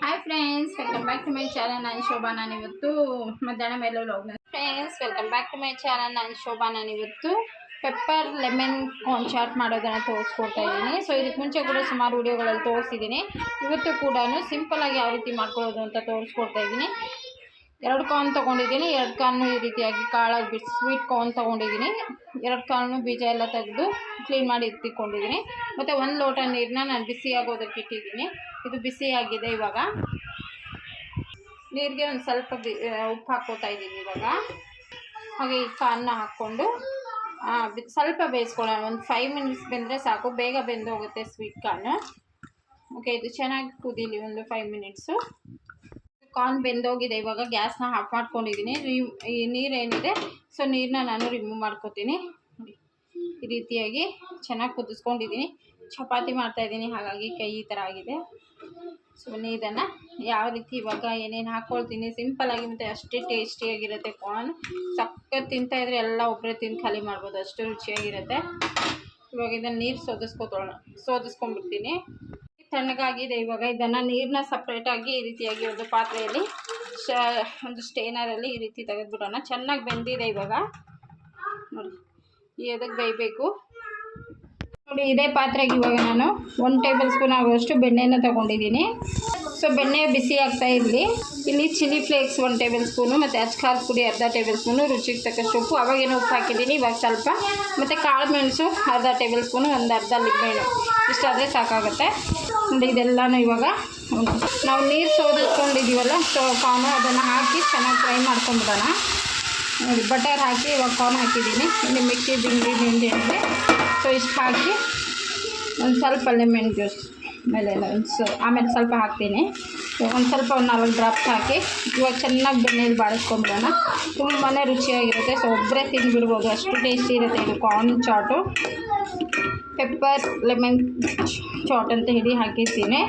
Hi friends welcome back to my channel ನಾನು ಶೋಭಾ. ನಾನು ಇವತ್ತು ಮಧ್ಯಾಹ್ನ ಮೇಲೆ vlog friends welcome back to my channel ನಾನು ಶೋಭಾ. ನಾನು ಇವತ್ತು ಪೆಪ್ಪರ್ ಲೆಮನ್ ಕಾರ್ನ್ ಚಾಟ್ ಮಾಡೋದನ್ನ ತೋರಿಸ್ಕೊಡ್ತಾ ಇದ್ದೀನಿ. ಸೊ ಇದಕ್ಕೆ ಮುಂಚೆ ಕೂಡ ಸುಮಾರು ವಿಡಿಯೋಗಳಲ್ಲಿ ತೋರಿಸಿದ್ದೀನಿ. ಇವತ್ತು ಕೂಡ ಆಗಿ ಯಾವ ರೀತಿ ಮಾಡ್ಕೊಳ್ಳೋದು ಅಂತ ತೋರಿಸ್ಕೊಡ್ತಾ ಇದ್ದೀನಿ. ಎರಡು ಕಾರ್ನ್ ತೊಗೊಂಡಿದ್ದೀನಿ. ಎರಡು ಕಾರ್ನು ಈ ರೀತಿಯಾಗಿ ಕಾಳಾಗಿ ಬಿಟ್ಟು ಸ್ವೀಟ್ ಕಾರ್ನ್ ತೊಗೊಂಡಿದ್ದೀನಿ. ಎರಡು ಕಾರ್ನು ಬೀಜ ಎಲ್ಲ ತೆಗೆದು ಕ್ಲೀನ್ ಮಾಡಿ ಎತ್ತಿಕೊಂಡಿದ್ದೀನಿ ಮತ್ತು ಒಂದು ಲೋಟ ನೀರನ್ನ ನಾನು ಬಿಸಿ ಆಗೋದಕ್ಕೆ ಇಟ್ಟಿದ್ದೀನಿ. ಇದು ಬಿಸಿಯಾಗಿದೆ ಇವಾಗ. ನೀರಿಗೆ ಒಂದು ಸ್ವಲ್ಪ ಬಿ ಉಪ್ಪು ಹಾಕೋತಾ ಇದ್ದೀನಿ ಇವಾಗ. ಹಾಗೆ ಈ ಕಾರ್ನ ಹಾಕ್ಕೊಂಡು ಸ್ವಲ್ಪ ಬೇಯಿಸ್ಕೊಳ್ಳೋಣ. ಒಂದು ಫೈವ್ ಮಿನಿಟ್ಸ್ ಬೆಂದರೆ ಸಾಕು. ಬೇಗ ಬೆಂದೋಗುತ್ತೆ ಸ್ವೀಟ್ ಕಾರ್ನು ಓಕೆ ಇದು ಚೆನ್ನಾಗಿ ಕುದೀಲಿ ಒಂದು ಫೈವ್ ಮಿನಿಟ್ಸು ಕಾರ್ನ್ ಬೆಂದೋಗಿದೆ. ಇವಾಗ ಗ್ಯಾಸ್ನ ಆಫ್ ಮಾಡ್ಕೊಂಡಿದ್ದೀನಿ. ಈ ನೀರೇನಿದೆ ಸೊ ನೀರನ್ನ ನಾನು ರಿಮೂವ್ ಮಾಡ್ಕೊತೀನಿ. ಈ ರೀತಿಯಾಗಿ ಚೆನ್ನಾಗಿ ಕುದಿಸ್ಕೊಂಡಿದ್ದೀನಿ. ಚಪಾತಿ ಮಾಡ್ತಾಯಿದ್ದೀನಿ ಹಾಗಾಗಿ ಕೈ ಈ ಥರ ಆಗಿದೆ. ಸೊ ಇದನ್ನು ಯಾವ ರೀತಿ ಇವಾಗ ಏನೇನು ಹಾಕ್ಕೊಳ್ತೀನಿ ಸಿಂಪಲ್ಲಾಗಿ ಮತ್ತು ಅಷ್ಟೇ ಟೇಸ್ಟಿಯಾಗಿರುತ್ತೆ ಕಾರ್ನ್ ಸಕ್ಕತ್ ತಿಂತಾಯಿದ್ರೆ ಎಲ್ಲ ಒಬ್ಬರೇ ತಿಂದು ಖಾಲಿ ಮಾಡ್ಬೋದು. ಅಷ್ಟು ರುಚಿಯಾಗಿರುತ್ತೆ. ಇವಾಗ ಇದನ್ನು ನೀರು ಸೋದಿಸ್ಕೊತೋಣ ಸೋದಿಸ್ಕೊಂಡ್ಬಿಡ್ತೀನಿ. ತಣ್ಣಗಾಗಿದೆ. ಇವಾಗ ಇದನ್ನು ನೀರನ್ನ ಸಪ್ರೇಟಾಗಿ ಈ ರೀತಿಯಾಗಿ ಒಂದು ಪಾತ್ರೆಯಲ್ಲಿ ಶ, ಒಂದು ಸ್ಟೇನರಲ್ಲಿ ಈ ರೀತಿ ತೆಗೆದುಬಿಡೋಣ. ಚೆನ್ನಾಗಿ ಬೆಂದಿದೆ ಇವಾಗ. ನೋಡಿ ಎದಕ್ಕೆ ಬೇಯಬೇಕು? ನೋಡಿ, ಇದೇ ಪಾತ್ರೆಗೆ ಇವಾಗ ನಾನು ಒಂದು ಟೇಬಲ್ ಸ್ಪೂನ್ ಆಗುವಷ್ಟು ಬೆಣ್ಣೆನ ತಗೊಂಡಿದ್ದೀನಿ. ಸೊ ಬೆಣ್ಣೆ ಬಿಸಿ ಆಗ್ತಾ ಇರಲಿ. ಇಲ್ಲಿ ಚಿಲ್ಲಿ ಫ್ಲೇಕ್ಸ್ ಒಂದು ಟೇಬಲ್ ಸ್ಪೂನು, ಮತ್ತು ಅಚ್ಕಾರದ ಪುಡಿ ಅರ್ಧ ಟೇಬಲ್ ಸ್ಪೂನು, ರುಚಿಗೆ ತಕ್ಕಷ್ಟು ಉಪ್ಪು. ಅವಾಗೇನು ಉಪ್ಪು ಹಾಕಿದ್ದೀನಿ? ಇವಾಗ ಸ್ವಲ್ಪ. ಮತ್ತು ಕಾಳು ಮೆಣಸು ಅರ್ಧ ಟೇಬಲ್ ಸ್ಪೂನು, ಒಂದು ಅರ್ಧ ಲಿಂಬೆಹಣ್ಣು ಇಷ್ಟಾದರೆ ಸಾಕಾಗುತ್ತೆ. ನೋಡಿ ಇದೆಲ್ಲನೂ ಇವಾಗ. ನಾವು ನೀರು ಸೋದಿಸ್ಕೊಂಡಿದ್ದೀವಲ್ಲ ಸೊ ಕಾರ್ನು ಅದನ್ನು ಹಾಕಿ ಚೆನ್ನಾಗಿ ಫ್ರೈ ಮಾಡ್ಕೊಂಡ್ಬಿಡೋಣ. ನೋಡಿ, ಬಟರ್ ಹಾಕಿ ಇವಾಗ ಕಾರ್ನ್ ಹಾಕಿದ್ದೀನಿ. ಇನ್ನು ಮಿಕ್ಕಿದ ಅಂದರೆ ಸೊ ಇಷ್ಟು ಹಾಕಿ ಒಂದು ಸ್ವಲ್ಪ ಲೆಮನ್ ಜ್ಯೂಸ್. ಮೇಲೆ ಒಂದು ಸ ಆಮೇಲೆ ಸ್ವಲ್ಪ ಹಾಕ್ತೀನಿ. ಒಂದು ಸ್ವಲ್ಪ ಒಂದು ನಾಲ್ಕು ಡ್ರಾಪ್ಸ್ ಹಾಕಿ. ಇವಾಗ ಚೆನ್ನಾಗಿ ಬೆಣ್ಣೆಲಿ ಬಾಡಿಸ್ಕೊಂಬಿಡೋಣ ತುಂಬಾ ರುಚಿಯಾಗಿರುತ್ತೆ. ಸೊ ಒಬ್ಬರೇ ತಿಂದುಬಿಡ್ಬೋದು. ಅಷ್ಟು ಟೇಸ್ಟಿ ಇರುತ್ತೆ ಇದು corn chaat pepper lemon chaat ಅಂತ ಹೇಳಿ ಹಾಕಿರ್ತೀನಿ.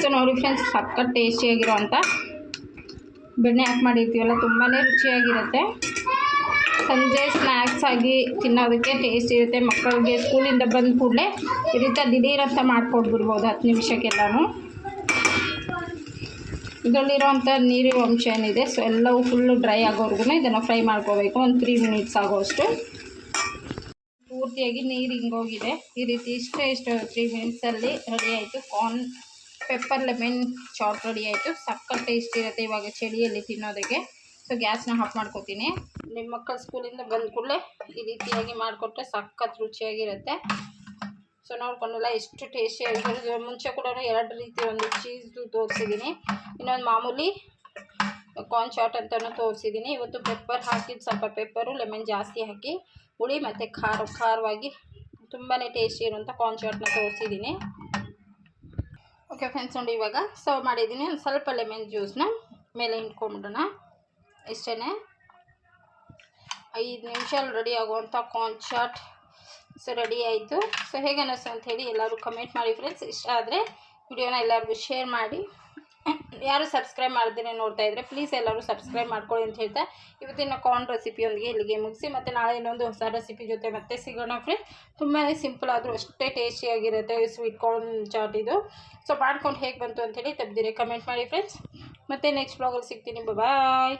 ಸೊ ನೋಡಿ ಫ್ರೆಂಡ್ಸ್ ಸಖತ್ ಟೇಸ್ಟಿಯಾಗಿರೋವಂಥ ಬೆಣ್ಣೆ ಹಾಕಿ ಮಾಡಿರ್ತೀವಲ್ಲ ತುಂಬಾ ರುಚಿಯಾಗಿರುತ್ತೆ. ಸಂಜೆ ಸ್ನ್ಯಾಕ್ಸ್ ಆಗಿ ತಿನ್ನೋದಕ್ಕೆ ಟೇಸ್ಟ್ ಇರುತ್ತೆ. ಮಕ್ಕಳಿಗೆ ಸ್ಕೂಲಿಂದ ಬಂದ ಕೂಡಲೇ ಈ ರೀತಿ ದಿಢೀರಂತ ಮಾಡ್ಕೊಂಡು ಬಿಡ್ಬೋದು ಹತ್ತು ನಿಮಿಷಕ್ಕೆಲ್ಲನೂ. ಇದರಲ್ಲಿರುವಂಥ ನೀರಿನ ಅಂಶ ಏನಿದೆ ಸೊ ಎಲ್ಲವೂ ಫುಲ್ಲು ಡ್ರೈ ಆಗೋವರೆಗೂ ಇದನ್ನು ಫ್ರೈ ಮಾಡ್ಕೋಬೇಕು. ಒಂದು ತ್ರೀ ಮಿನಿಟ್ಸ್ ಆಗೋಷ್ಟು ಪೂರ್ತಿಯಾಗಿ ನೀರು ಹಿಂಗೋಗಿದೆ. ಈ ರೀತಿ ಇಷ್ಟು ಇಷ್ಟು ತ್ರೀ ಮಿನಿಟ್ಸಲ್ಲಿ ರೆಡಿ ಆಯಿತು. Corn pepper lemon chaat ready ಆಯಿತು. ಸಕ್ಕತ್ ಟೇಸ್ಟ್ ಇರುತ್ತೆ ಇವಾಗ ಚಳಿಯಲ್ಲಿ ತಿನ್ನೋದಕ್ಕೆ. ಸೊ ಗ್ಯಾಸ್ನ ಆಫ್ ಮಾಡ್ಕೊತೀನಿ. ನಿಮ್ಮ ಮಕ್ಕಳು ಸ್ಕೂಲಿಂದ ಬಂದ ಕೂಡಲೇ ಈ ರೀತಿಯಾಗಿ ಮಾಡಿಕೊಟ್ರೆ ಸಖತ್ ರುಚಿಯಾಗಿರುತ್ತೆ. ಸೊ ನೋಡ್ಕೊಂಡಲ್ಲ ಎಷ್ಟು ಟೇಸ್ಟಿಯಾಗಿರುತ್ತೆ ಮುಂಚೆ ಕೂಡ ಎರಡು ರೀತಿ ಒಂದು ಚೀಸ್ದು ತೋರಿಸಿದ್ದೀನಿ ಇನ್ನೊಂದು ಮಾಮೂಲಿ ಕಾರ್ನ್ ಚಾಟ್ ಅಂತಲೂ ತೋರಿಸಿದ್ದೀನಿ ಇವತ್ತು ಪೆಪ್ಪರ್ ಹಾಕಿದ್ದು ಸ್ವಲ್ಪ ಪೆಪ್ಪರು ಲೆಮನ್ ಜಾಸ್ತಿ ಹಾಕಿ, ಹುಳಿ ಮತ್ತು ಖಾರ, ಖಾರವಾಗಿ ತುಂಬಾ ಟೇಸ್ಟಿ ಇರುವಂಥ ಕಾರ್ನ್ ಚಾಟ್ನ ತೋರಿಸಿದ್ದೀನಿ ಓಕೆ ಫ್ರೆಂಡ್ಸ್ ನೋಡಿ ಇವಾಗ ಸರ್ವ್ ಮಾಡಿದ್ದೀನಿ ಒಂದು ಸ್ವಲ್ಪ ಲೆಮನ್ ಜ್ಯೂಸ್ನ ಮೇಲೆ ಹಿಂಡ್ಕೊಂಬಿಡೋಣ. ಇಷ್ಟೇ ಐದು ನಿಮಿಷ ರೆಡಿ ಆಗುವಂಥ ಕಾರ್ನ್ ಚಾಟ್ ಸೊ ರೆಡಿ ಆಯಿತು. ಸೊ ಹೇಗೆ ಅನ್ನಿಸ್ತು ಅಂತ ಹೇಳಿ ಎಲ್ಲರೂ ಕಮೆಂಟ್ ಮಾಡಿ ಫ್ರೆಂಡ್ಸ್ ಇಷ್ಟ ಆದರೆ ವಿಡಿಯೋನ ಎಲ್ಲರಿಗೂ ಶೇರ್ ಮಾಡಿ. ಯಾರು ಸಬ್ಸ್ಕ್ರೈಬ್ ಮಾಡಿದ್ರೆ ನೋಡ್ತಾ ಇದ್ದರೆ ಪ್ಲೀಸ್ ಎಲ್ಲರೂ ಸಬ್ಸ್ಕ್ರೈಬ್ ಮಾಡ್ಕೊಳ್ಳಿ ಅಂತ ಹೇಳ್ತಾ ಇವತ್ತಿನ ಕಾರ್ನ್ ರೆಸಿಪಿಯೊಂದಿಗೆ ಇಲ್ಲಿಗೆ ಮುಗಿಸಿ, ಮತ್ತು ನಾಳೆ ಇನ್ನೊಂದು ಹೊಸ ರೆಸಿಪಿ ಜೊತೆ ಮತ್ತೆ ಸಿಗೋಣ ಫ್ರೆಂಡ್ಸ್ ತುಂಬಾ ಸಿಂಪಲ್ ಆದರೂ ಅಷ್ಟೇ ಟೇಸ್ಟಿಯಾಗಿರುತ್ತೆ ಸ್ವೀಟ್ ಕಾರ್ನ್ ಚಾಟ್ ಇದು. ಸೊ ಮಾಡ್ಕೊಂಡು ಹೇಗೆ ಬಂತು ಅಂತೇಳಿ ತಪ್ಪದಿರಿ ಕಮೆಂಟ್ ಮಾಡಿ ಫ್ರೆಂಡ್ಸ್ ಮತ್ತೆ ನೆಕ್ಸ್ಟ್ ಬ್ಲಾಗಲ್ಲಿ ಸಿಗ್ತೀನಿ. Bye